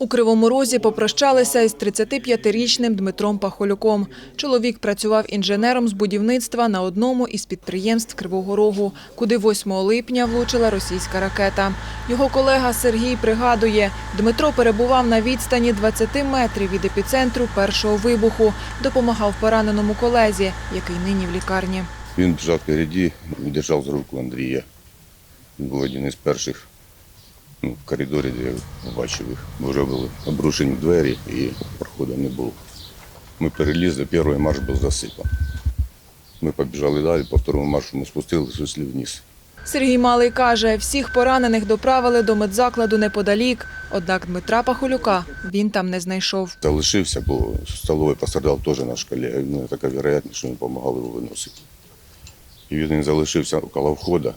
У Кривому Розі попрощалися із 35-річним Дмитром Пахолюком. Чоловік працював інженером з будівництва на одному із підприємств Кривого Рогу, куди 8 липня влучила російська ракета. Його колега Сергій пригадує, Дмитро перебував на відстані 20 метрів від епіцентру першого вибуху, допомагав пораненому колезі, який нині в лікарні. Він біжав впереді і держав за руку Андрія. Він був один із перших ну, в коридорі, де я бачив їх. Бо Вже були обрушені двері і проходу не було. Ми перелізли, перший марш був засипан. Ми побіжали далі, по второму маршу ми спустилися, вийшли вниз. Сергій Малий каже, всіх поранених доправили до медзакладу неподалік. Однак Дмитра Пахолюка він там не знайшов. Залишився, бо столовий пострадав теж наш колега. Ну, така вероятність, що ми допомагали його виносити. І він залишився около входу,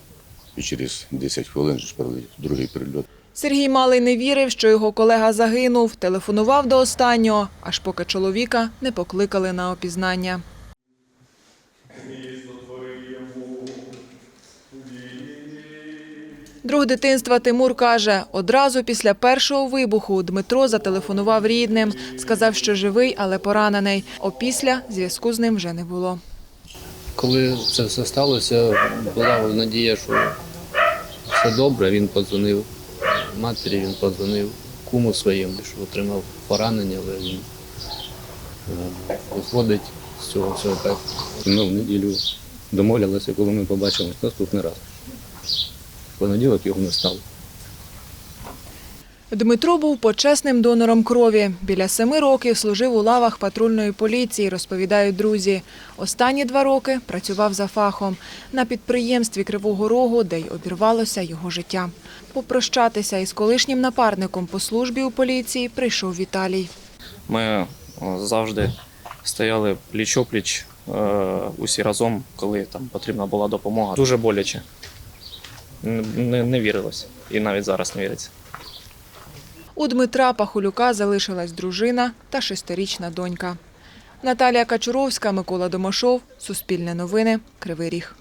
і через 10 хвилин ж прилетів другий прильот. Сергій Малий не вірив, що його колега загинув, телефонував до останнього, аж поки чоловіка не покликали на опізнання. Друг дитинства Тимур каже, одразу після першого вибуху Дмитро зателефонував рідним, сказав, що живий, але поранений. Опісля зв'язку з ним вже не було. Коли це все сталося, була надія, що все добре. Він подзвонив матері, він подзвонив куму своєму, що отримав поранення, але він е, виходить з цього всього так. Ми в неділю домовлялися, коли ми побачилися наступний раз. Понеділок його не стало. Дмитро був почесним донором крові. Біля семи років служив у лавах патрульної поліції, розповідають друзі. Останні два роки працював за фахом на підприємстві Кривого Рогу, де й обірвалося його життя. Попрощатися із колишнім напарником по службі у поліції прийшов Віталій. Ми завжди стояли пліч-опліч е, усі разом, коли там потрібна була допомога. Дуже боляче. Не, не вірилось. І навіть зараз не віриться. У Дмитра Пахулюка залишилась дружина та шестирічна донька. Наталія Качуровська, Микола Домашов, Суспільне новини, Кривий Ріг.